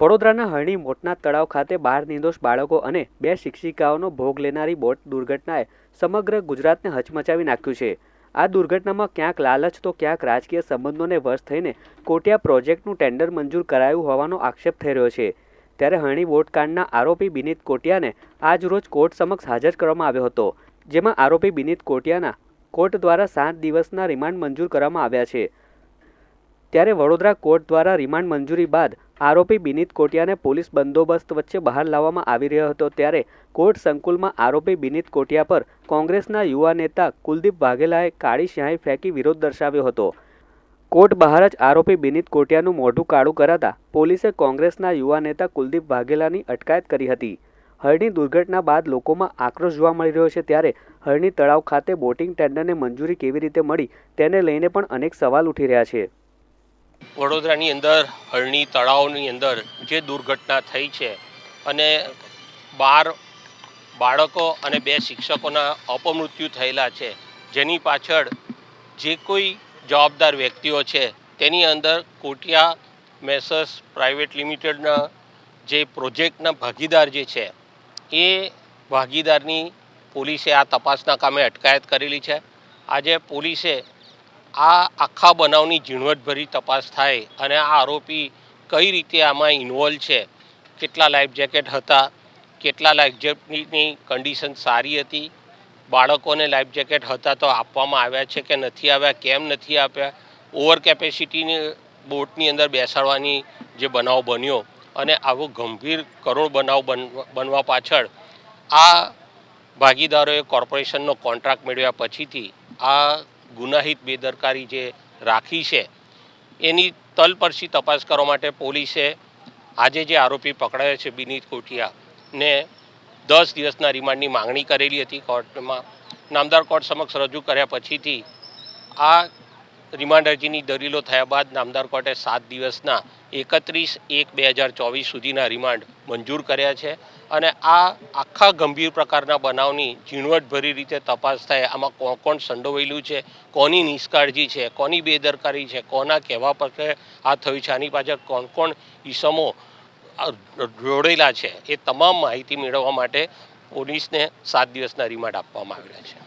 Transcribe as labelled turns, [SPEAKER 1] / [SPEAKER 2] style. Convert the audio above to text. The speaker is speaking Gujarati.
[SPEAKER 1] વડોદરાના હરણી મોટના તળાવ ખાતે બાર નિર્દોષ બાળકો અને બે શિક્ષિકાઓનો ભોગ લેનારી બોટ દુર્ઘટનાએ સમગ્ર ગુજરાતને હચમચાવી નાખ્યું છે. આ દુર્ઘટનામાં ક્યાંક લાલચ તો ક્યાંક રાજકીય સંબંધોને વશ થઈને કોટિયા પ્રોજેક્ટનું ટેન્ડર મંજૂર કરાયું હોવાનો આક્ષેપ થઈ રહ્યો છે. ત્યારે હરણી બોટકાંડના આરોપી બિનિત કોટિયાને આજ રોજ કોર્ટ સમક્ષ હાજર કરવામાં આવ્યો હતો, જેમાં આરોપી બિનિત કોટિયાના કોર્ટ દ્વારા સાત દિવસના રિમાન્ડ મંજૂર કરવામાં આવ્યા છે. ત્યારે વડોદરા કોર્ટ દ્વારા રિમાન્ડ મંજૂરી બાદ આરોપી બિનિત કોટિયાને પોલીસ બંદોબસ્ત વચ્ચે બહાર લાવવામાં આવી રહ્યો હતો ત્યારે કોર્ટ સંકુલમાં આરોપી બિનિત કોટિયા પર કોંગ્રેસના યુવા નેતા કુલદીપ વાઘેલાએ કાળી સ્યાહી ફેંકી વિરોધ દર્શાવ્યો હતો. કોર્ટ બહાર જ આરોપી બિનિત કોટિયાનું મોઢું કાળું કરાતા પોલીસે કોંગ્રેસના યુવા નેતા કુલદીપ વાઘેલાની અટકાયત કરી હતી. હળની દુર્ઘટના બાદ લોકોમાં આક્રોશ જોવા મળી રહ્યો છે ત્યારે હળની તળાવ ખાતે બોટિંગ ટેન્ડરને મંજૂરી કેવી રીતે મળી તેને લઈને પણ અનેક સવાલ ઉઠી રહ્યા છે.
[SPEAKER 2] વડોદરાની અંદર હરણી તળાવની અંદર જે દુર્ઘટના થઈ છે અને બાર બાળકો અને બે શિક્ષકોના અપમૃત્યુ થયેલા છે, જેની પાછળ જે કોઈ જવાબદાર વ્યક્તિઓ છે, તેની અંદર કોટિયા મેસર્સ પ્રાઇવેટ લિમિટેડના જે પ્રોજેક્ટના ભાગીદાર જે છે, એ ભાગીદારની પોલીસે આ તપાસના કામે અટકાયત કરેલી છે. આજે પોલીસે આ આખા બનાવની ઝીણવટભરી તપાસ થાય અને આ આરોપી કઈ રીતે આમાં ઇન્વોલ્વ છે, કેટલા લાઈફ જેકેટ હતા, કેટલા લાઈફ જેકેટની કન્ડિશન સારી હતી, બાળકોને લાઈફ જેકેટ હતા તો આપવામાં આવ્યા છે કે નથી આવ્યા, કેમ નથી આપ્યા ઓવર કેપેસિટીની બોટની અંદર બેસાડવાની જે બનાવ બન્યો અને આવો ગંભીર કરોડ બનાવ બન, બનવા પાછળ આ ભાગીદારોએ કોર્પોરેશનનો કોન્ટ્રાક્ટ મેળવ્યા પછીથી આ ગુનાહિત બેદરકારી જે રાખી છે, એની તલપરસી તપાસ કરવા માટે પોલીસે આજે જે આરોપી પકડાયો છે બિનીત કોટિયા ને દસ દિવસના રિમાન્ડની માંગણી કરેલી હતી. કોર્ટમાં નામદાર કોર્ટ સમક્ષ રજૂ કર્યા પછીથી આ રિમાન્ડ અરજીની દલીલો થયા બાદ નામદાર કોર્ટે સાત દિવસના એકત્રીસ એક બે હજાર ચોવીસ સુધીના રિમાન્ડ મંજૂર કર્યા છે અને આ આખા ગંભીર પ્રકારના બનાવની ઝીણવટભરી રીતે તપાસ થાય, આમાં કોણ કોણ સંડોવાયેલું છે, કોની નિષ્કાળજી છે, કોની બેદરકારી છે, કોના કહેવા પર આ થયું છે, આની પાછળ કોણ કોણ ઈસમો જોડેલા છે, એ તમામ માહિતી મેળવવા માટે પોલીસને સાત દિવસના રિમાન્ડ આપવામાં આવ્યા છે.